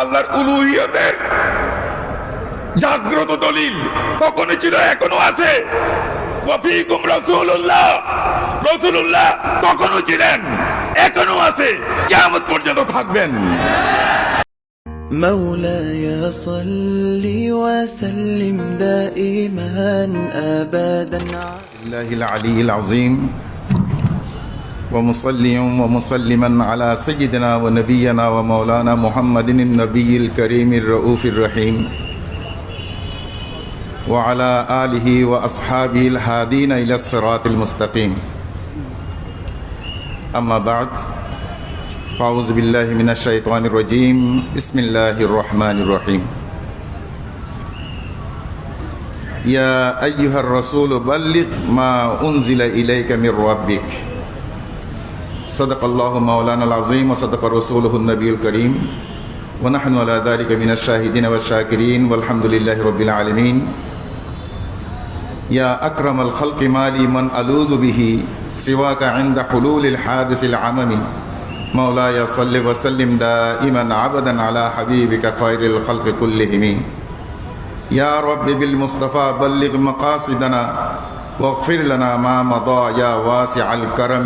আল্লাহর উলুহিয়তের জাগ্রত দলিল তখনই ছিল এখনো আছে ওয়াফিকুম রাসূলুল্লাহ রাসূলুল্লাহ তখনও ছিলেন এখনো আছে কিয়ামত পর্যন্ত থাকবেন مولاي صل وسلم دائما ابدا الله العلي العظيم ومصليا ومسلما على سيدنا ونبينا ومولانا محمد النبي الكريم الرؤوف الرحيم. وعلى آله وأصحابه الهادين إلى الصراط المستقيم. أما بعد فأعوذ بالله من الشيطان الرجيم. بسم الله الرحمن الرحيم. يا أيها الرسول بلغ ما أنزل إليك من ربك. صدق الله مولانا العظيم وصدق رسوله النبي الكريم. ونحن على ذلك من الشاهدين والشاكرين. والحمد لله رب العالمين. يا أكرم الخلق مالي من ألوذ به سواك عند حلول الحادث العممي مولاي صل وسلم دائما عبدا على حبيبك خير الخلق كلهم. يا رب بالمصطفى بلغ مقاصدنا واغفر لنا ما مضى يا واسع الكرم.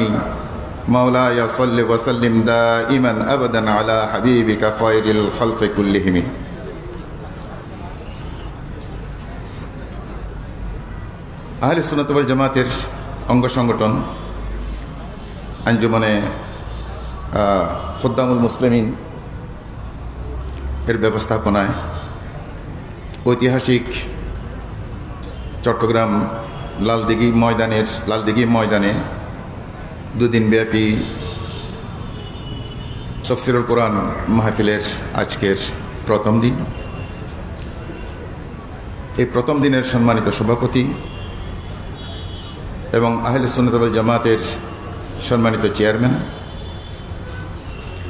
مولاي صل وسلم دائما ابدا على حبيبك خير الخلق كلهم আহলে সুন্নাতুল জামাতের অঙ্গ সংগঠন আঞ্জুমানে খুদ্দামুল মুসলিমিন এর ব্যবস্থাপনায় ঐতিহাসিক চট্টগ্রাম লালদিঘি ময়দানের লালদিঘি ময়দানে দুদিন ব্যাপী তফসিরুল কোরআন মাহফিলের আজকের প্রথম দিন। এই প্রথম দিনের সম্মানিত সভাপতি এবং আহলে সুন্নতবল জামাতের সম্মানিত চেয়ারম্যান,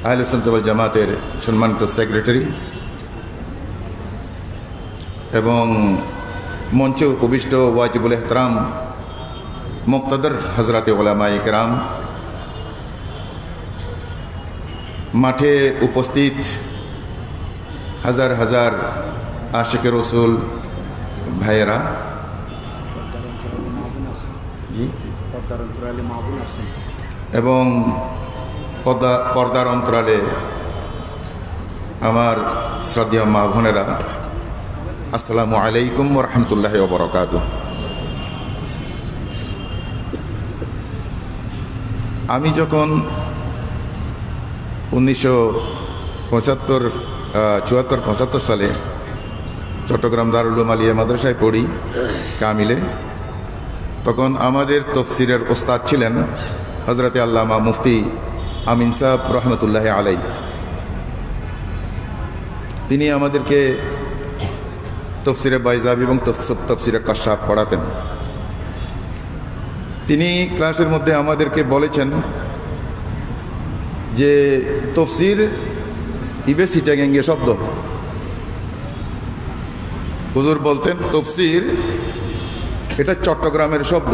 আহলে সুন্নতবল জামাতের সম্মানিত সেক্রেটারি এবং মঞ্চে উপবিষ্ট ওয়াজিবুল এহতরাম মুক্তদর হজরত ওলামাই কেরাম মাঠে উপস্থিত হাজার হাজার আশেকে রসুল ভাইয়েরা। এবং পর্দা পর্দার অন্তরালে আমার শ্রদ্ধেয় মা বোনেরা, আসসালামু আলাইকুম রহমতুল্লাহ বরকাত আমি যখন উনিশশো পঁচাত্তর চুয়াত্তর, পঁচাত্তর সালে চট্টগ্রাম দারুল আলিয়া মাদ্রাসায় পড়ি কামিলে, তখন আমাদের তফসিরের ওস্তাদ ছিলেন হজরতে আল্লামা মুফতি আমিন সাহ রহমতুল্লাহ আলাই তিনি আমাদেরকে তফসিরে বাইজাব এবং তফস- তফসিরে কাশাব পড়াতেন। তিনি ক্লাসের মধ্যে আমাদেরকে বলেছেন যে তফসির ইবে সিটাগ্যাঙ্গে শব্দ। হুজুর বলতেন, তফসির এটা চট্টগ্রামের শব্দ।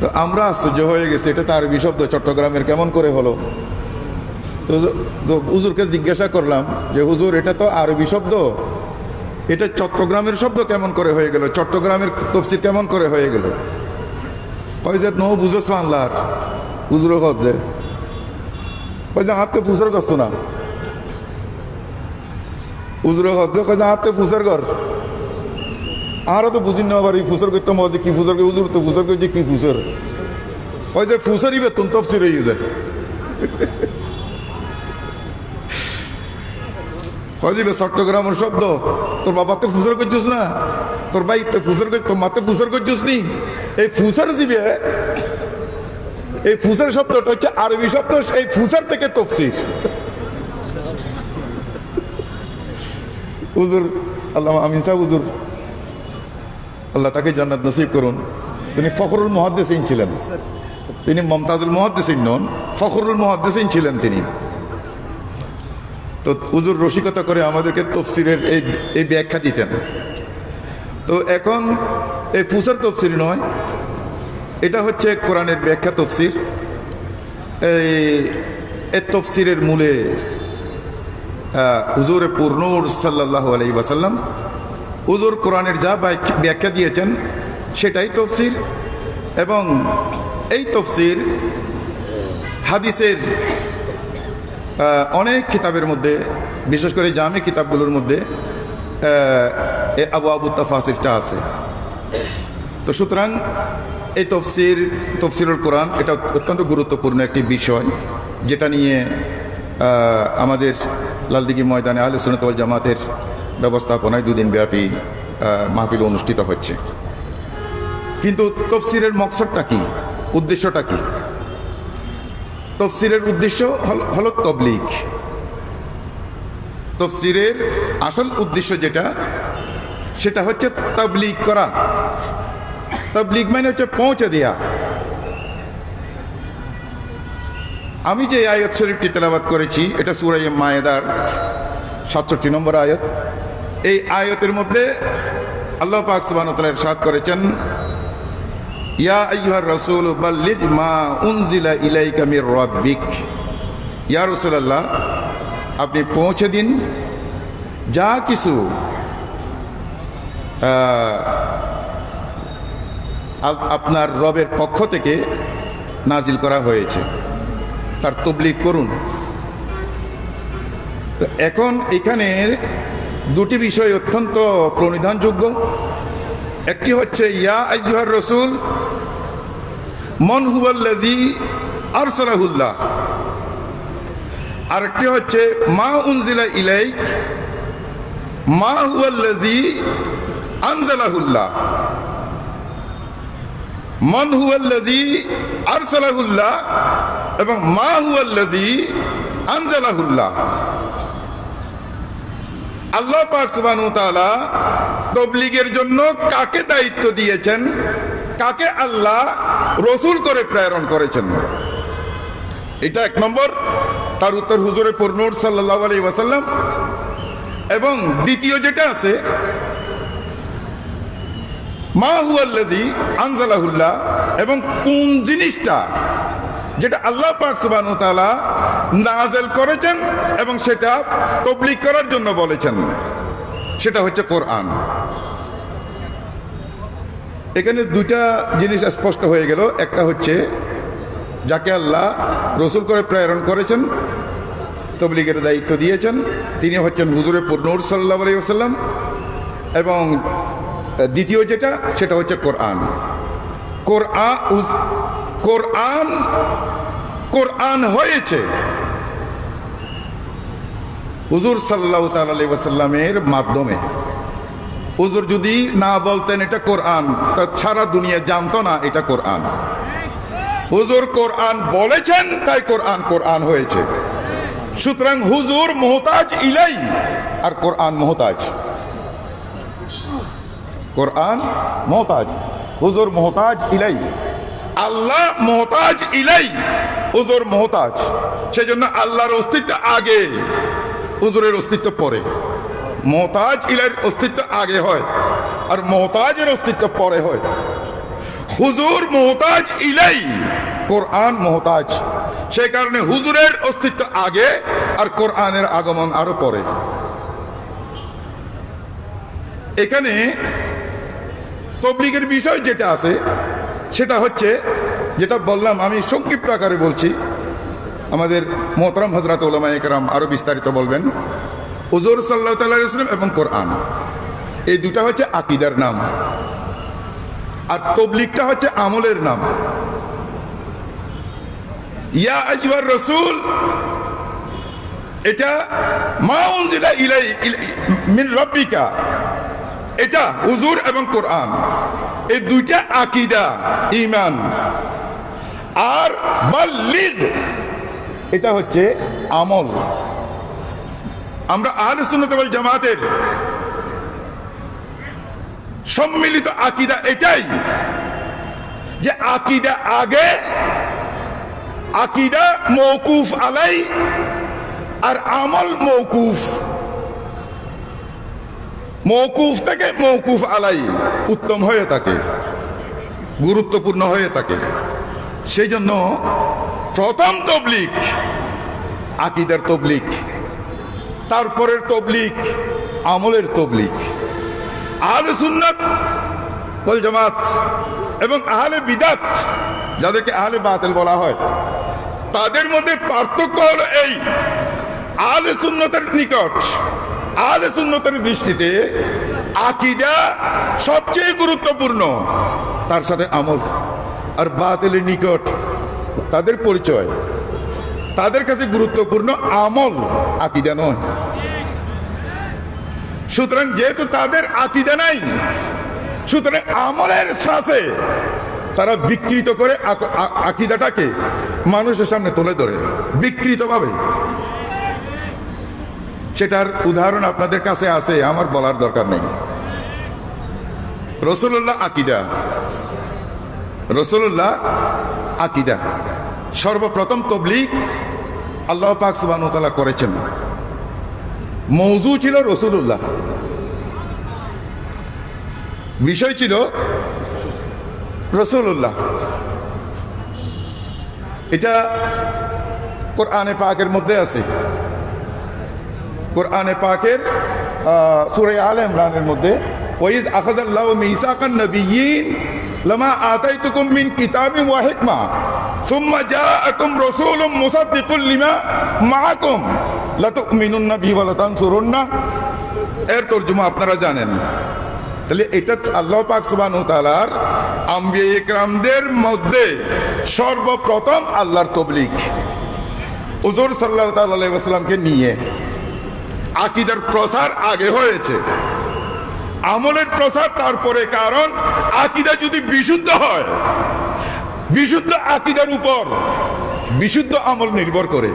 তো আমরা আশ্চর্য হয়ে গেছি, এটা তো আরবি শব্দ, চট্টগ্রামের কেমন করে হলো? তো হুজুরকে জিজ্ঞাসা করলাম যে, হুজুর, এটা তো আরবি শব্দ? এটা চট্টগ্রামের শব্দ কেমন করে হয়ে গেল? চট্টগ্রামের তফসির কেমন করে হয়ে গেল? কয় যে, নো বুঝোস আল্লাহর হুজুরও হচ্ছে। কয় যে, হাতে ফুসর করছ না। হুজুরও হচ্ছে, কয় যে, হাতে ফুসর কর। আরও তো বুঝি না আবার এই ফুসর করতে মজা কি ফুসর করে? উজুর তো ফুসর করছে, কি ফুসর? ওই যে ফুসরই বেতন তফসির হয়ে যায় হজিবে চট্টগ্রামের শব্দ। তোর বাবা তো ফুসর করছিস না? তোর ভাই তো ফুসর করছিস তোর মাতে ফুসর করছিস নি? এই ফুসর জিবে, এই ফুসের শব্দটা হচ্ছে আরবি শব্দ, এই ফুসর থেকে তফসির। হুজুর, আল্লাহ আমিন সাহেব, হুজুর। আল্লাহ তাকে জান্নাত নসিব করুন। তিনি ফখরুল মহাদ্দেসিন ছিলেন। তিনি মমতাজুল মহাদ্দেসিন নন, ফখরুল মহাদ্দেসিন ছিলেন তিনি। তো উজুর রসিকতা করে আমাদেরকে তফসিরের এই এই ব্যাখ্যা দিতেন। তো এখন এই ফুসার তফসির নয়, এটা হচ্ছে কোরআনের ব্যাখ্যা তফসির। এই তফসিরের মূলে হুজুর পূর্ণুর সাল্লাহ আলাই ওয়াসাল্লাম, হুজুর কোরআনের যা ব্যাখ্যা দিয়েছেন, সেটাই তফসির। এবং এই তফসির হাদিসের অনেক কিতাবের মধ্যে, বিশেষ করে জামে কিতাবগুলোর মধ্যে আবু আবু তাফাসিরটা আছে। তো সুতরাং এই তফসির, তফসিরুল কোরআন এটা অত্যন্ত গুরুত্বপূর্ণ একটি বিষয়, যেটা নিয়ে আমাদের লালদিঘি ময়দানে আলে সুনতল জামাতের ব্যবস্থাপনায় দুদিন ব্যাপী মাহফিল অনুষ্ঠিত হচ্ছে। কিন্তু তফসিরের মকসদটা কী? উদ্দেশ্যটা কি? তফসিরের উদ্দেশ্য হল- তবলিগ। তফসিরের আসল উদ্দেশ্য যেটা, সেটা হচ্ছে তবলিগ করা। তবলিগ মানে হচ্ছে পৌঁছে দেয়া। আমি যে আয়াত শরীফটি তেলাবাত করেছি, এটা সুরাই মায়েদার সাতষট্টি নম্বর আয়াত। এই আয়াতের মধ্যে আল্লাহ পাক সুবাহ সাদ করেছেন ইয়া আইয়ুহার রাসূল, বাল্লিগ মা উনজিলা ইলাইকা মির রাব্বিক। ইয়া রাসূলুল্লাহ, আপনি পৌঁছে দিন। যা কিছু আপনার রবের পক্ষ থেকে নাজিল করা হয়েছে, তার তবলিগ করুন। তো এখন এখানে দুটি বিষয় অত্যন্ত প্রণিধানযোগ্য। একটি হচ্ছে, ইয়া আইয়ুহার রসুল মন হুয়াল্লাযী আরসালাহুল্লাহ। আরেকটি হচ্ছে, মা উনজিলা ইলাইক, মা হুয়াল্লাযী আনজালাহুল্লাহ। মন হুয়াল্লাযী আরসালাহুল্লাহ এবং মা হুয়াল্লাযী আনজালাহুল্লাহ। আল্লাহ পাক সুবহানাহু ওয়া তাআলা তবলিগের জন্য কাকে দায়িত্ব দিয়েছেন? কাকে আল্লাহ রসুল করে প্রেরণ করেছেন। এটা এক নম্বর। তার উত্তর হুজুরে পূর্ণুর সাল্লাহ আলাই ওয়াসাল্লাম। এবং দ্বিতীয় যেটা আছে, মা হুয়াল্লাজি আনজালাহুল্লাহ, এবং কোন জিনিসটা যেটা আল্লাহ পাক ওয়া নাজেল করেছেন এবং সেটা তবলিগ করার জন্য বলেছেন, সেটা হচ্ছে কোরআন। এখানে দুইটা জিনিস স্পষ্ট হয়ে গেল। একটা হচ্ছে, যাকে আল্লাহ রসুল করে প্রেরণ করেছেন, তবলিগের দায়িত্ব দিয়েছেন, তিনি হচ্ছেন হুজুরে পূর্ণুর সাল্লাহ আলাই ওসাল্লাম এবং দ্বিতীয় যেটা, সেটা হচ্ছে কোরআন। কোরআন উজ- কোরআন কোরআন হয়েছে। হুজুর সাল্লাহ তালি ওসাল্লামের মাধ্যমে হুজুর যদি না বলতেন এটা কোরআন, তা সারা দুনিয়া জানতো না এটা কোরআন। হুজুর কোরআন বলেছেন, তাই কোরআন কোরআন হয়েছে। সুতরাং হুজুর মোহতাজ ইলাই, আর কোরআন মোহতাজ। কোরআন মোহতাজ, হুজুর মোহতাজ ইলাই। আল্লাহ মোহতাজ ইলাই, হুজুর মোহতাজ। সেজন্য আল্লাহর অস্তিত্ব আগে, হুজুরের অস্তিত্ব পরে। মোহতাজ ইলাইয়ের অস্তিত্ব আগে হয় আর মোহতাজের অস্তিত্ব পরে হয়। হুজুর মোহতাজ ইলাই কোরআন মোহতাজ। সেই কারণে হুজুরের অস্তিত্ব আগে আর কোরআনের আগমন আরও পরে। এখানে তবলিগের বিষয় যেটা আছে, সেটা হচ্ছে, যেটা বললাম, আমি সংক্ষিপ্ত আকারে বলছি। আমাদের মোহতরম হজরত ওলামা একরাম আরও বিস্তারিত বলবেন। হুজুর সাল্লাহ তাল্লাম এবং কোরআন। এই দুটা হচ্ছে আকিদার নাম। আর তবলিগটা হচ্ছে আমলের নাম। ইয়া আইয়ুহার রসুল, এটা মা উনজিলা ইলাই ইলাই- মিন রব্বিকা। এটা হুজুর এবং কোরআন। এই দুইটা আকিদা ইমান আর বাল্লিগ, এটা হচ্ছে আমল। আমরা আহলে সুন্নাত জামাতের সম্মিলিত আকিদা এটাই যে আকিদা আগে, আকিদা মৌকুফ আলাই আর আমল মৌকুফ মৌকুফ থেকে মৌকুফ আলাই উত্তম হয়ে থাকে, গুরুত্বপূর্ণ হয়ে থাকে। সেই জন্য প্রথম তবলিক আকিদার তবলিক তারপরের তবলিক, আমলের তবলিক। আহলে সুন্নাত ওয়াল জামাত এবং আহলে বিদাত, যাদেরকে আহলে বাতিল বলা হয়, তাদের মধ্যে পার্থক্য হলো এই, আহলে সুন্নতের নিকট, আহলে সুন্নতের দৃষ্টিতে আকিদা সবচেয়ে গুরুত্বপূর্ণ, তার সাথে আমল। আর বাতিলের নিকট, তাদের পরিচয়। তাদের কাছে গুরুত্বপূর্ণ আমল আকিদা নয়। সুতরাং যেহেতু তাদের আকিদা নাই, সুতরাং আমলের সাথে তারা বিকৃত করে আকিদাটাকে মানুষের সামনে তুলে ধরে, বিকৃতভাবে। সেটার উদাহরণ আপনাদের কাছে আছে, আমার বলার দরকার নেই। রসুল্লাহ আকিদা। রসুল্লাহ আকিদা। সর্বপ্রথম তবলিক আল্লাহ পাক সুবাহ করেছেন। মৌজু ছিল রসুল্লাহ বিষয় ছিল রসুল্লাহ এটা কোরআনে পাকের মধ্যে আছে। কোরআনে পাকের সুরে আল ইমরানের মধ্যে, ওয়াইজ আখাযাল্লাহু মিসাকান নাবিয়্যিন লামা আতাইতুকুম মিন কিতাবিন ওয়া হিকমা। এর আপনারা জানেন। তাহলে এটা আল্লাহ পাক সুবহানাহু তাআলার মধ্যে সর্বপ্রথম আল্লাহর তবলিগ। হুজুর আলাইহি নিয়ে আকিদার প্রসার আগে হয়েছে। আমলের প্রসার তারপরে, কারণ আকিদা যদি বিশুদ্ধ হয় বিশুদ্ধ আকিদার উপর বিশুদ্ধ আমল নির্ভর করে।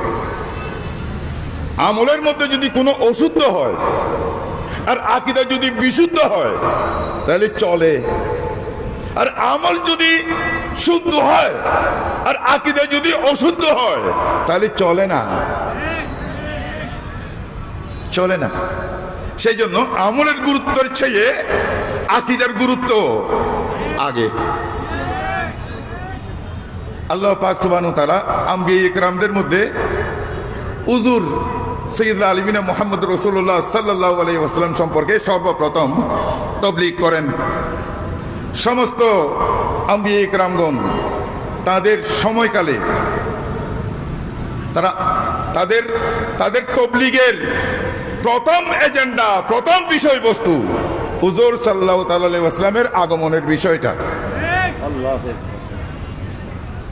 আমলের মধ্যে যদি কোনো অশুদ্ধ হয়, আর আকিদা যদি বিশুদ্ধ হয়, তাহলে চলে। আর আমল যদি শুদ্ধ হয়, আর আকিদা যদি অশুদ্ধ হয়, তাহলে চলে না। চলে না। সেই জন্য আমলের গুরুত্বের চেয়ে আকিদার গুরুত্ব আগে। আল্লাহ পাক সুবানু তালা আম্বি ইকরামদের মধ্যে উজুর সৈয়দ আলমিনা মোহাম্মদ রসুল্লাহ সাল্লাহ ওয়াসাল্লাম সম্পর্কে সর্বপ্রথম তবলিগ করেন। সমস্ত আম্বি ইকরামগণ তাদের সময়কালে তারা তাদের তাদের তবলিগের প্রথম এজেন্ডা, প্রথম বিষয়বস্তু হুজুর সাল্লাহ তাল্লামের আগমনের বিষয়টা।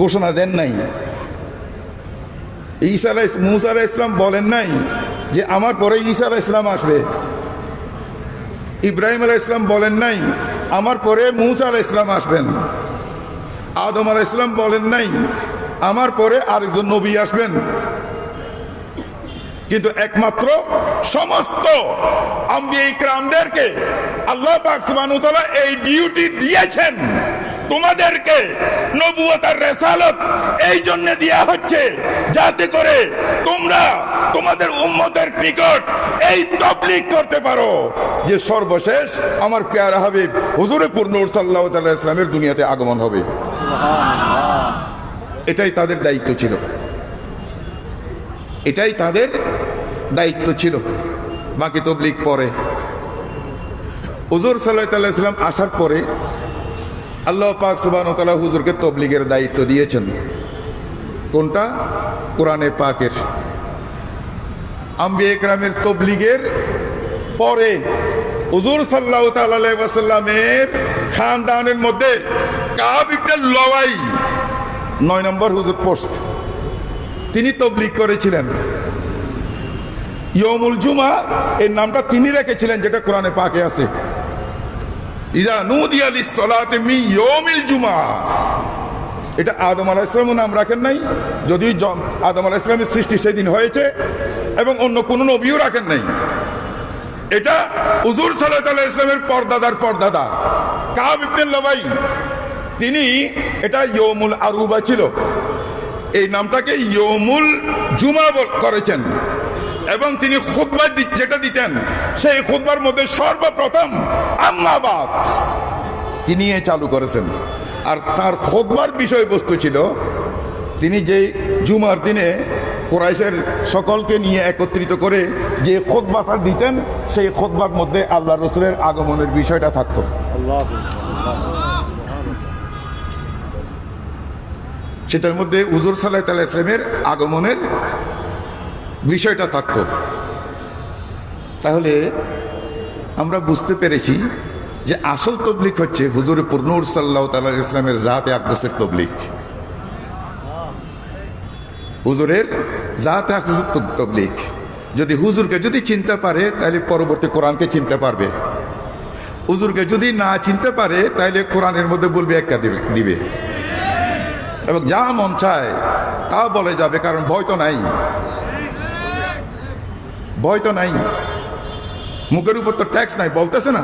ঘোষণা দেন নাই। ঈসা মুসা ইসলাম বলেন নাই যে আমার পরে ঈসা আলাহ ইসলাম আসবে। ইব্রাহিম আলাহ ইসলাম বলেন নাই, আমার পরে মুসা আলাহ ইসলাম আসবেন। আদম আলাহ ইসলাম বলেন নাই, আমার পরে আরেকজন নবী আসবেন। কিন্তু একমাত্র সমস্ত আম্বিয়া ইকরামদেরকে আল্লাহ পাক এই ডিউটি দিয়েছেন। তোমাদেরকে নবুয়ত আর রেসালত এই জন্য দেয়া হচ্ছে যাতে করে তোমরা তোমাদের উম্মতের নিকট এই তবলিগ করতে পারো। যে সর্বশেষ আমার পেয়ারা হাবিব হুজুরে পূর্ণুর সাল্লাল্লাহু তাআলা ইসলামের দুনিয়াতে আগমন হবে। এটাই তাদের দায়িত্ব ছিল। এটাই তাদের দায়িত্ব ছিল। বাকি তবলিক পরে। হুজুর সাল্লাহ ইসলাম আসার পরে আল্লাহ পাক সুবান তালা হুজুরকে তবলিগের দায়িত্ব দিয়েছেন। কোনটা? কোরআনে পাকের। আম্বি একরামের তবলিগের পরে হুজুর সাল্লাহ তাল্লামের খানদানের মধ্যে ইবনে নয় নম্বর হুজুর পোস্ট, তিনি তবলিগ করেছিলেন। ইয়মুল জুমা, এর নামটা তিনি রেখেছিলেন, যেটা কোরআনে পাকে আছে। ইজা নুদিয়া লিসসালাতি মি ইয়মিল জুমা এটা আদম আলাহ নাম রাখেন নাই, যদিও আদম আলাহ ইসলামের সৃষ্টি সেদিন হয়েছে, এবং অন্য কোনো নবীও রাখেন নাই। এটা উজুর সাল্লাহ ইসলামের পর্দাদার পর্দাদা, কাব ইবনুল লবাই। তিনি এটা ইয়মুল আরুবা ছিল। এই নামটাকে ইয়মুল জুমা করেছেন। এবং তিনি খুতবা যেটা দিতেন, সেই খুতবার মধ্যে সর্বপ্রথম আম্মাবাদ তিনি এ চালু করেছেন। আর তার খোদবার বিষয়বস্তু ছিল, তিনি যে জুমার দিনে কোরাইশের সকলকে নিয়ে একত্রিত করে যে খোদবাটা দিতেন, সেই খোদবার মধ্যে আল্লাহ রসুলের আগমনের বিষয়টা থাকতো। সেটার মধ্যে উজুর সাল্লাহ তাল্লাহ ইসলামের আগমনের বিষয়টা থাকতো। তাহলে আমরা বুঝতে পেরেছি যে আসল তবলিক হচ্ছে হুজুর পূর্ণুর সাল্লাহ তাল্লাহ ইসলামের জাহাতে আকদাসের তবলিক। হুজুরের জাহাতে আকদাসের তব- তবলিক। যদি হুজুরকে যদি চিনতে পারে, তাহলে পরবর্তী কোরআনকে চিনতে পারবে। হুজুরকে যদি না চিনতে পারে, তাহলে কোরআনের মধ্যে বলবে, একটা দিবে দিবে। এবং যা মন চায়, তা বলে যাবে, কারণ ভয় তো নাই। ভয় তো নাই। মুখের উপর তো ট্যাক্স নাই, বলতেছে না।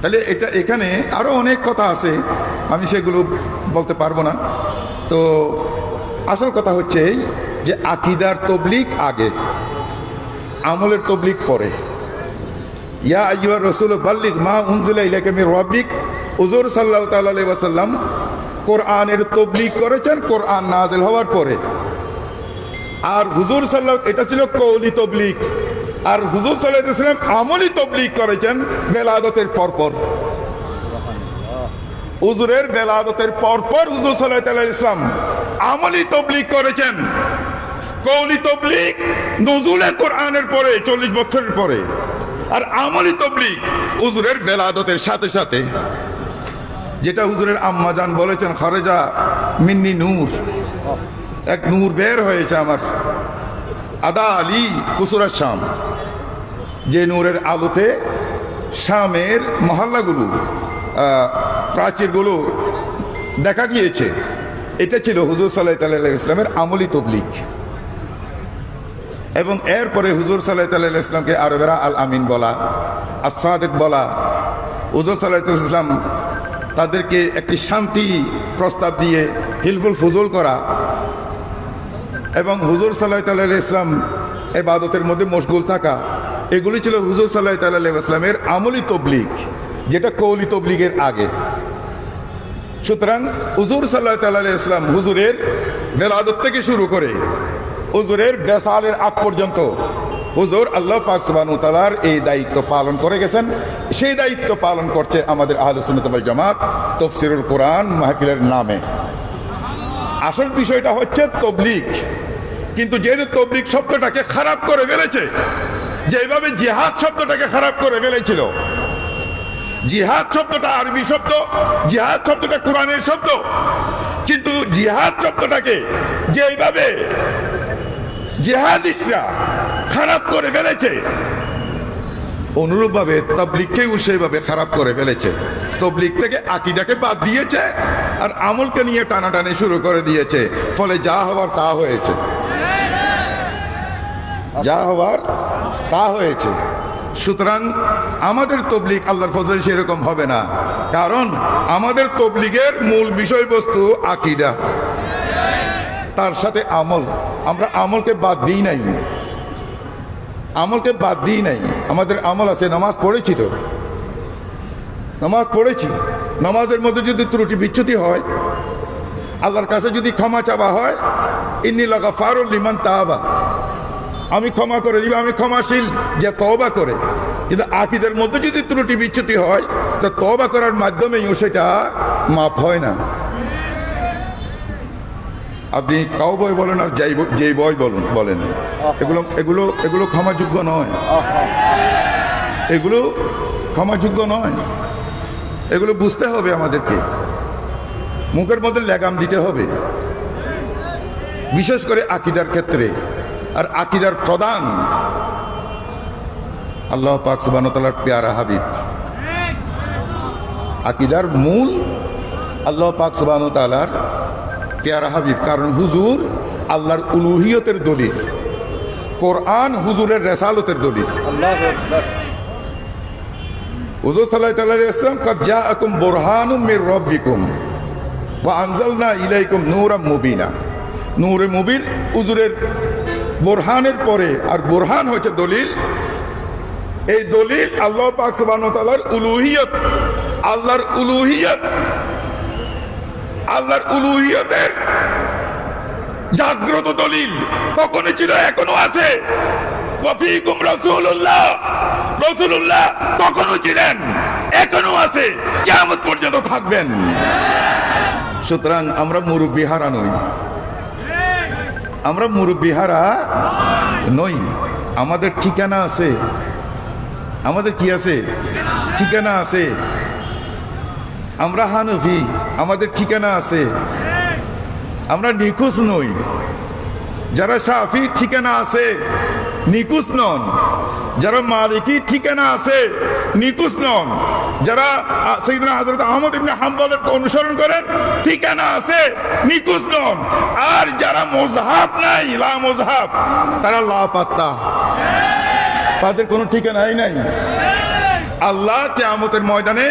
তাহলে এটা এখানে আরও অনেক কথা আছে, আমি সেগুলো বলতে পারব না। তো আসল কথা হচ্ছে যে আকিদার তবলিক আগে, আমলের তবলিক পরে। ইয়া আইয়ুহার রসুল বাল্লিক মা উনজিলা ইলাইকা মির রাব্বিক। হুজুর সাল্লাল্লাহু তাআলা আলাইহি ওয়াসাল্লাম কোরআনের তবলিগ করেছেন, কোরআন নাজিল হওয়ার পরে। আর হুজুর সাল্লাহ এটা ছিল কৌলি তবলিক আর হুজুর সাল্লাহ ইসলাম আমলি তবলিক করেছেন বেলাদতের পরপর। হুজুরের বেলাদতের পরপর হুজুর সাল্লাহ ইসলাম আমলি তবলিক করেছেন। কৌলি তবলিক নজুলে কোরআনের পরে, চল্লিশ বছরের পরে। আর আমলি তবলিক হুজুরের বেলাদতের সাথে সাথে। যেটা হুজুরের আম্মাজান বলেছেন, খরেজা মিন্নি নূর। এক নূর বের হয়েছে আমার আদা, আলী, কুসুরা শাম। যে নূরের আলোতে শামের মহল্লাগুলো প্রাচীরগুলো দেখা গিয়েছে। এটা ছিল হুজুর সাল্লাহ তাল্লাহ ইসলামের আমলি তবলিক এবং এরপরে হুজুর সাল্লাহ তাল্লাহ ইসলামকে আরবেরা আল আমিন বলা আসাদেক বলা। হুজুর সাল্লাহ ইসলাম তাদেরকে একটি শান্তি প্রস্তাব দিয়ে হিলফুল ফুজুল করা এবং হুজুর সাল্লাহ তাল্লাহ ইসলাম এবাদতের মধ্যে মশগুল থাকা, এগুলি ছিল হুজুর সাল্লাহ তাল্লাহ ইসলামের আমলি তবলিগ, যেটা কৌলি তবলিগের আগে। সুতরাং হুজুর সাল্লাহ তাল্লাহ ইসলাম হুজুরের বেলাদত থেকে শুরু করে হুজুরের বেসালের আগ পর্যন্ত হুজুর আল্লাহ পাক সুবানু তালার এই দায়িত্ব পালন করে গেছেন। সেই দায়িত্ব পালন করছে আমাদের আহলুসুন্নতবাল জামাত তফসিরুল কোরআন মাহফিলের নামে। আসল বিষয়টা হচ্ছে তবলিক কিন্তু যেহেতু তবলিক শব্দটাকে খারাপ করে ফেলেছে যেভাবে জেহাদ শব্দটাকে খারাপ করে ফেলেছিল। জিহাদ শব্দটা আরবি শব্দ, জিহাদ শব্দটা কোরআনের শব্দ। কিন্তু জিহাদ শব্দটাকে যেভাবে জেহাদিসরা খারাপ করে ফেলেছে, অনুরূপভাবে তবলিককেও সেইভাবে খারাপ করে ফেলেছে। তবলিক থেকে আকিদাকে বাদ দিয়েছে আর আমলকে নিয়ে টানাটানি শুরু করে দিয়েছে, ফলে যা হওয়ার তা হয়েছে। যা হওয়ার তা হয়েছে। সুতরাং আমাদের তবলিক আল্লাহর ফজল সেরকম হবে না। কারণ আমাদের তবলিগের মূল বিষয়বস্তু আকিদা। তার সাথে আমল। আমরা আমলকে বাদ দিই নাই। আমলকে বাদ দিই নাই। আমাদের আমল আছে, নামাজ পড়েছি তো। নামাজ পড়েছি। নামাজের মধ্যে যদি ত্রুটি বিচ্যুতি হয়, আল্লাহর কাছে যদি ক্ষমা চাওয়া হয়, ইন্নি লাগা ফারুল লিমান তাহাবা আমি ক্ষমা করে দিব, আমি ক্ষমাশীল যে তবা করে। কিন্তু আকিদের মধ্যে যদি ত্রুটি বিচ্যুতি হয়, তো তবা করার মাধ্যমেই সেটা মাফ হয় না। আপনি কাউ বই বলেন আর যাই যেই বই বলুন, বলেন। এগুলো এগুলো এগুলো ক্ষমাযোগ্য নয়। এগুলো ক্ষমাযোগ্য নয়। এগুলো বুঝতে হবে আমাদেরকে। মুখের মধ্যে লেগাম দিতে হবে। বিশেষ করে আকিদার ক্ষেত্রে। আর আকিদার প্রধান। আল্লাহ পাক সুবান তালার পেয়ারা হাবিব। আকিদার মূল আল্লাহ পাক সুবান তালার পেয়ারা হাবিব। কারণ হুজুর আল্লাহর উলুহিয়তের দলিল। কোরআন হুজুরের রেসালতের দলিল। হুজুর সাল্লাল্লাহু আলাইহি ওয়াসাল্লাম কাদ জাআকুম বুরহানুম মির রাব্বিকুম ওয়া আনজালনা ইলাইকুম নূরাম মুবিনা। নূরে মুবিন হুজুরের বোরহানের পরে, আর বোরহান হচ্ছে দলিল। এই দলিল আল্লাহ পাক সুবহানাহু উলুহিয়ত। আল্লাহর উলুহিয়ত। আল্লাহর উলুহিয়তের জাগ্রত দলিল তখনই ছিল, এখনও আছে। তখনও এখনও আছে। পর্যন্ত থাকবেন। সুতরাং আমরা মুরব্বী হারা নই আমরা মুরব্বী হারা নই। আমাদের ঠিকানা আছে। আমাদের কি আছে? ঠিকানা আছে। আমরা হানফি, আমাদের ঠিকানা আছে। আমরা নিখোঁজ নই। যারা সাফি ঠিকানা আছে নিকুশ নন। যারা মালিকি ঠিকানা আছে নিকুশ নন। যারা সৈদিন হাজরত আহমদ ইবনে হাম্বলের অনুসরণ করেন, ঠিকানা আছে নিকুশ নন আর যারা মোজহাব নাই, লা মোজহাব, তারা লা পাত্তা। তাদের কোনো ঠিকানাই নাই। আল্লাহ কেয়ামতের ময়দানে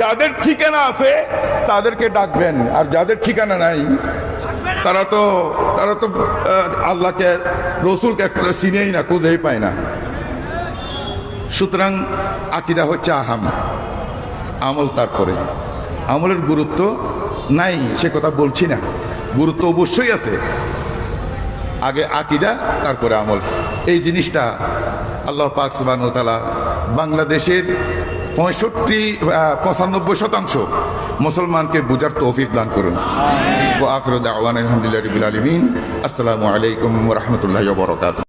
যাদের ঠিকানা আছে, তাদেরকে ডাকবেন। আর যাদের ঠিকানা নাই, তারা তো তারা তো আল্লাহকে, রসুলকে চিনেই না, খুঁজেই পায় না। সুতরাং আকিদা হচ্ছে আহাম আমল তারপরে। আমলের গুরুত্ব নাই সে কথা বলছি না। গুরুত্ব অবশ্যই আছে। আগে আকিদা তারপরে আমল। এই জিনিসটা আল্লাহ পাক সুবাহতালা বাংলাদেশের পঁয়ষট্টি পঁচানব্বই শতাংশ মুসলমানকে বুঝার তৌফিক দান করুন। ও আলহামদুলিল্লাহ রবিল আলমিন। আসসালামু আলাইকুম রহমতুল্লাহ বরকাত